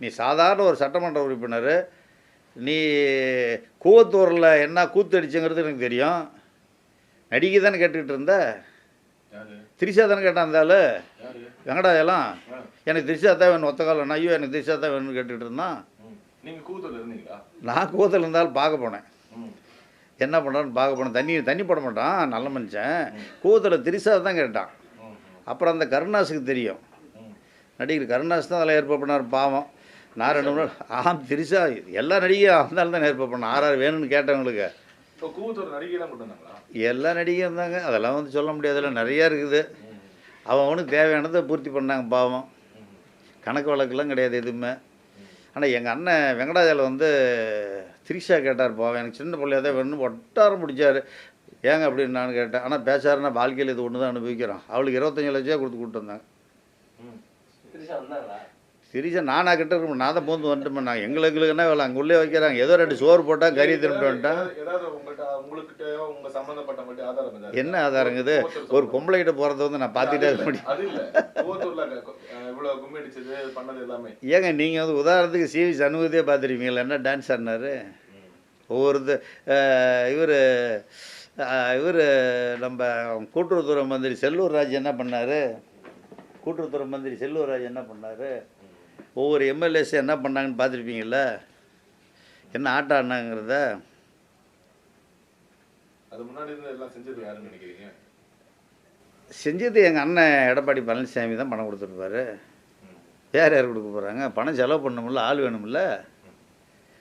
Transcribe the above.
நீ சாதாரண ஒரு சட்டமன்ற உறுப்பினர் நீ கூவத்தூரில் என்ன கூத்தடிச்சுங்கிறது எனக்கு தெரியும். நடிகை தானே கேட்டுக்கிட்டு இருந்த? திரிஷா தானே கேட்டான் வெங்கடாஜலம்? ஆ. எனக்கு திரிஷா தான் வேணும் ஒத்த காலம் ஐயோ எனக்கு திரிஷா தான் வேணும்னு கேட்டுக்கிட்டு இருந்தான். நான் கூவத்தில் இருந்தாலும் பார்க்க போனேன். என்ன பண்ணுறான்னு பார்க்க போனேன். தண்ணி தண்ணி போட மாட்டான். நல்ல மனுஷன். கூவத்தில் திரிஷா தான் கேட்டான். அப்புறம் அந்த கருணாஸுக்கு தெரியும். நடிகர் கருணாஸ் தான் அதில் ஏற்பாடு பண்ணார் பாவம். நான் ரெண்டு மூணு ஆம் திரிஷா எல்லா நடிகையும் அந்த தான் ஏற்பாடு பண்ணேன் ஆறு ஆறு வேணும்னு கேட்டவங்களுக்கு. எல்லா நடிகையும் இருந்தாங்க. அதெல்லாம் வந்து சொல்ல முடியாதுல்ல நிறையா இருக்குது. அவன் அவனுக்கு தேவையானதை பூர்த்தி பண்ணாங்க பாவம். கணக்கு வழக்கெல்லாம் கிடையாது எதுவுமே. ஆனால் எங்கள் அண்ணன் வெங்கடாஜலம் வந்து திரிஷா கேட்டார் பாவம் எனக்கு சின்ன பிள்ளையா தான் வேணும்னு ஒட்டாரம் பிடிச்சாரு. ஏங்க அப்படின்னு நான் கேட்டேன். ஆனால் பேசாருன்னா வாழ்க்கையில் இது ஒன்று தான் அனுபவிக்கிறோம். அவளுக்கு இருபத்தஞ்சு லட்சம் கொடுத்து கூப்பிட்டு வந்தாங்க. ம். திரிஷா வந்தாங்களா திரிஷா நானா கிட்ட இருக்கணும் நான் தான் பூந்து வந்துட்டு நான் எங்களுக்கு என்ன வேலை. அங்கே உள்ளே வைக்கிறாங்க. ஏதோ ரெண்டு சோறு போட்டால் கறி திரும்பிட்டு வந்துட்டான் என்ன ஆதாரங்குது கூவத்தூர் ஒரு பொம்பளைகிட்ட போகிறத வந்து நான் பார்த்துட்டே இருக்க முடியும். ஏங்க நீங்கள் வந்து உதாரணத்துக்கு சிவி சண்முகத்தையே பார்த்துருப்பீங்களா என்ன டான்ஸ் ஆடினாரு? ஒவ்வொரு இவர் இவர் நம்ம கூட்டுறவுத்துறை மந்திரி செல்லூர் ராஜ் என்ன பண்ணார்? கூட்டுறவுத்துறை மந்திரி செல்லூர் ராஜ் என்ன பண்ணார்? ஒவ்வொரு எம்எல்ஏஸ் என்ன பண்ணாங்கன்னு பார்த்துருப்பீங்கள என்ன ஆட்டம் ஆடினாங்கிறத அது முன்னாடி இருந்து எல்லாம் செஞ்சது யாருன்னு நினைக்கிறீங்க? செஞ்சது எங்கள் அண்ணன் எடப்பாடி பழனிசாமி தான் பணம் கொடுத்துருப்பாரு. வேறு யார் கொடுக்க போகிறாங்க பணம் செலவு பண்ணணும்ல ஆள் வேணும்ல.